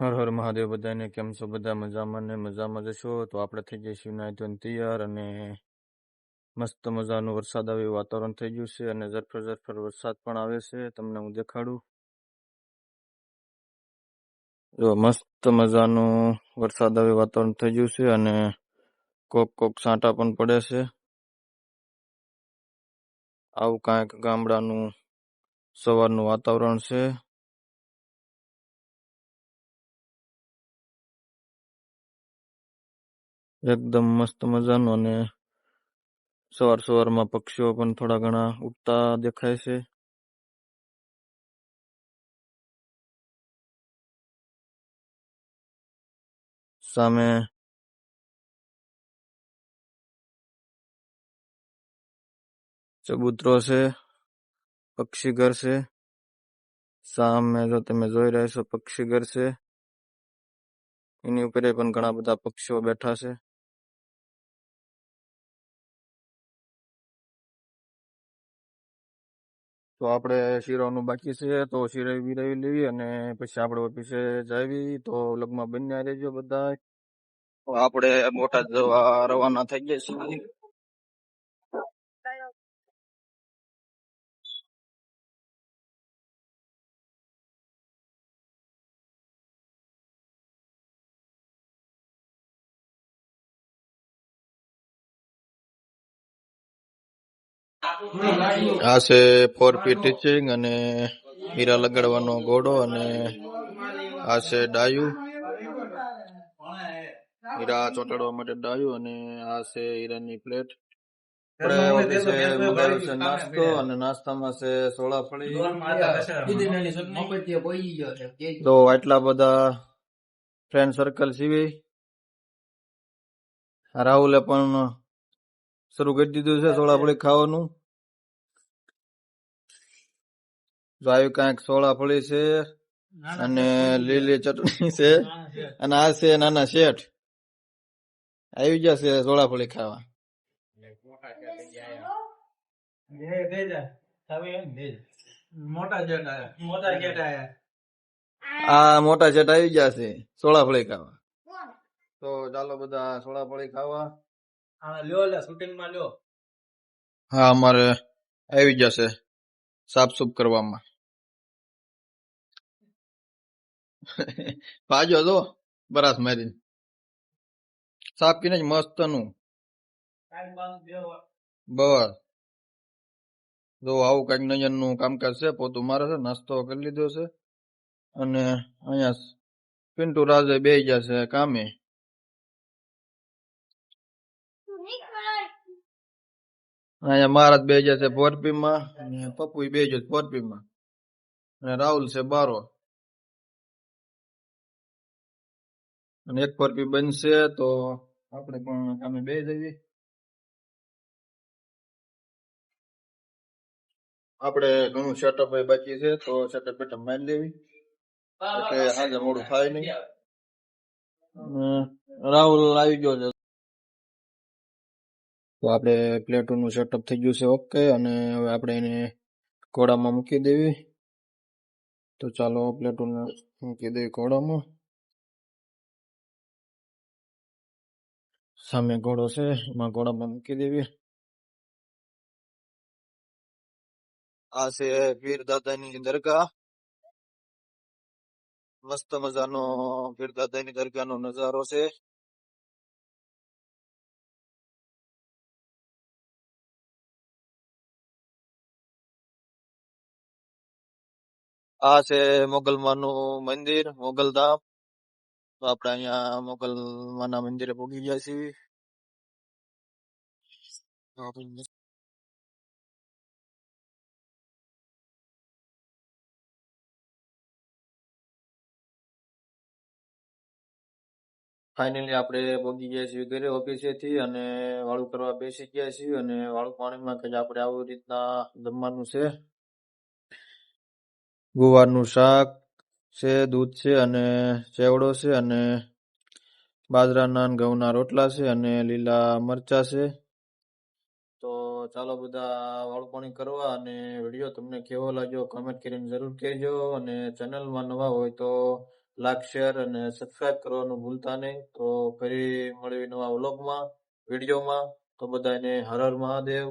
હર હર મહાદેવ, બધાને કેમ છો? બધા મજામાં ને મજામાં જશો તો આપણે થઈ જઈશું નાઈ ધોઈને તૈયાર અને મસ્ત મજાનું વરસાદ આવે વાતાવરણ થઈ ગયું છે અને ઝરફર ઝરફર વરસાદ પણ આવે છે. તમને હું દેખાડું. જો મસ્ત મજાનું વરસાદ આવે વાતાવરણ થઈ ગયું છે અને કોક કોક સાંટા પણ પડે છે. આવું કાંઈક ગામડાનું સવારનું વાતાવરણ છે. એકદમ મસ્ત મજાનું અને સવાર સવારમાં પક્ષીઓ પણ થોડા ઘણા ઉડતા દેખાય છે સામે ચબૂતરો છે પક્ષી ઘર છે સામે જો તમે જોઈ રહ્યા છો પક્ષી ઘર છે એની ઉપર પણ ઘણા બધા પક્ષીઓ બેઠા છે તો આપણે શિરાવાનું બાકી છે, તો શિરાવી બિરાવી લેવી અને પછી આપણે ઓફિસે જાવી, તો લગમાં બન્યા રહેજો બધા આપણે બોટાદ જવા રવાના થઈ ગયા છીએ. આ છે ફોર પી ટીચિંગ અને હીરા લગાડવાનો ઘોડો અને આ છે ડાયું. હીરા ચોંટાડવા માટે ડાયુ અને આ છે હીરાની પ્લેટ. નાસ્તો અને નાસ્તામાં છે તો આટલા બધા ફ્રેન્ડ સર્કલ સીવી. રાહુલે પણ શરૂ કરી દીધું છે સોળાફળી ખાવાનું. જો આવ્યું કાંઈક સોળાફળી છે અને લીલી ચટણી છે અને આ છે નાના શેઠ. આવી જશે સોળાફળી ખાવા. મોટા મોટા આ મોટા શેઠ આવી જશે સોળાફળી ખાવા. તો ચાલો બધા સોળાફળી ખાવા. લ્યો લે લ્યો. હા અમારે આવી જશે સાફ સુફ કરવામાં. પાજો તો બરાસ મારીને. સાફ કરીને જ મસ્તનું કાંઈ બાંધ દેવો બસ. જો આવું કંઈક નયનનું કામકાજ છે પોતું મારે છે નાસ્તો કરી લીધો છે. અને અહીંયા પિન્ટુ રાજે બે જશે કામે. અહીંયા મહારાજ બે જશે ફોરપી માં અને પપ્પુ બે જશે ફોરપી માં અને રાહુલ છે બારો. અને એક પોરપી બનશે તો આપણે પણ અમે બે જઈએ. આપણે ઘણું સેટઅપ બાકી છે તો સેટઅપ બેટઅપ મારી લેવી એટલે સાંજે મોડું થાય નહીં. રાહુલ આવી ગયો છે. તો આપણે પ્લેટોનું સેટઅપ થઈ ગયું છે ઓકે અને હવે આપણે એને ઘોડામાં મૂકી દેવી. તો ચાલો પ્લેટોને મૂકી દેવી ઘોડામાં. સામે ઘોડો છે, એમાં ઘોડામાં મૂકી દેવી. આ છે પીર દાદાની દરગાહ. મસ્ત મજાનો પીર દાદાની દરગાહનો નજારો છે. આ છે મોગલમાનું મંદિર મોગલધામ તો આપણે અહીંયા મોગલમાના મંદિરે પહોંચી ગયા છીએ. ફાઇનલી આપણે પહોંચી ગયા છીએ ઘરે ઓફિસેથી અને વાળું કરવા બેસી ગયા છીએ અને વાળું પાણીમાં કે આપણે આવી રીતના જમવાનું છે. ગુવારનું શાક છે, દૂધ છે અને ચેવડો છે અને બાજરાના અને ઘઉંના રોટલા છે અને લીલા મરચા છે. તો ચાલો બધા વાળું કરવા અને વીડિયો તમને કેવો લાગ્યો કમેન્ટ કરીને જરૂર કહેજો અને ચેનલમાં નવા હોય તો લાઈક શેર અને સબસ્ક્રાઇબ કરવાનું ભૂલતા નહીં. તો ફરી મળવી નવા વ્લોગમાં, વિડીયોમાં. તો બધાને હર હર મહાદેવ.